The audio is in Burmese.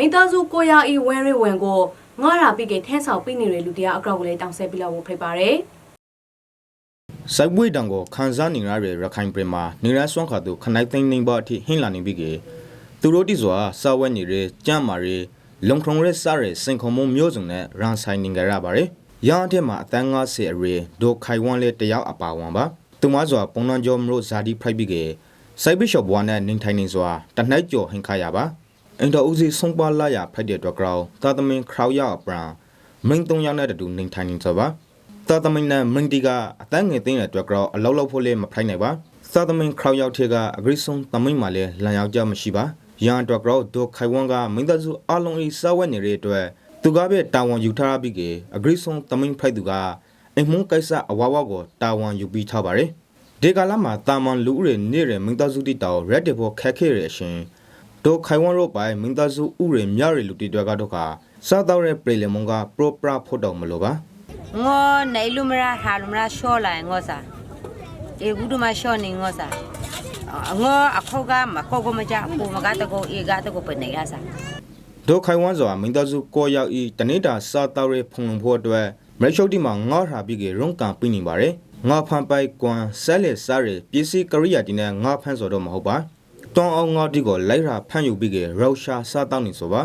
မိသားစုကိုရာဤဝဲရဝင်ကိုငါရာပိကေထဲဆောင်ပိနေရလူတရားအကောက်ကိုလည်းတောင်းဆဲပြလောက်ဖို့ဖိတ်ပါတယ်စိုက်ပွေးတံကိုခန်းစားနေရတဲ့ရခိုင်ပြည်မှာနေရဆွမ်းခါသူခနိုင်သိန်းသိန်းပါအထိဟင်းလာနေပြီကေသူတို့တိစွာစာဝဲနေတဲ့ကြမ်းမာရဲလုံခုံရဲစားရဲစင်ခုံမုံမျိုးစုံနဲ့ရန်ဆိုင်နေကြရပါတယ်ရန်အထက်မှာအတန်း90အရေဒိုခိုင်ဝမ်လေးတယောက်အပါဝန်ပါသူမစွာပုံနှံကျော်မလို့ဇာတိဖိုက်ပြီကေစိုက်ဘစ်ရှော့ဘွားနဲ့နင်းထိုင်နေစွာတနှိုက်ကျော်ဟင်ခါရပါ အင်တာဦးစီဆုံးပါလာရဖိုက်တဲ့တော့ကြောင်းသာသမင်ခရောက်ရအပရာမင်းသုံးယောက်နဲ့တူနင်းထိုင်နေစွာပါသာသမင်နဲ့မင်းတီကအတန်းငယ်သိတဲ့အတွက်ကြောင့်အလောက်လောက်ဖို့လည်းမဖိုက်နိုင်ပါသာသမင်ခရောက်ရောက်တဲ့ကအဂရိဆုံးသမင်မှလည်းလန်ရောက်ကြမရှိပါရန်အတွက်ကြောင့်ဒိုခိုင်ဝမ်ကမင်းသားစုအလုံးဤစာဝတ်နေတဲ့အတွက်သူကပဲတာဝန်ယူထားပြီးကအဂရိဆုံးသမင်ဖိုက်သူကအိမ်မုန်းကိစ္စအဝဝကိုတာဝန်ယူပြီးထားပါတယ်ဒီကလာမှာတာမန်လူဦးတွေနေတဲ့မင်းသားစုတိတောက်ရက်တေဖို့ခက်ခဲရအရှင် ဒိုခိုင်ဝမ်ရောပိုင်မင်းသားစုဥတွေမြရလူတီတွေကတော့ကစားတော့တဲ့ပြည်လမုံကပရိုပရာဖို့တော့မလို့ပါငေါနိုင်လူမရဟာလူမရရှော့လိုက်ငေါစာအေဘူးတို့မရှော့နေငေါစာငေါအခုကမကောကမကြပူမကတကောအေကတကောပနေရစာဒိုခိုင်ဝမ်စွာမင်းသားစုကိုရောက်ဤတနေ့တာစာတော်ရဲဖုန်ဖို့အတွက်မရရှုပ်တီမှာငေါထားပြီးကရုံးကန်ပြနေပါတယ်ငါဖန်ပိုက်ကွမ်ဆဲလက်စားရပစ္စည်းကရိယာတီနဲ့ငါဖန်ဆိုတော့မဟုတ်ပါ တောင်းအောင်ငါတီကိုလိုက်ရာဖန်ယူပြီးကရောက်ရှာစားတောင်းနေဆိုပါ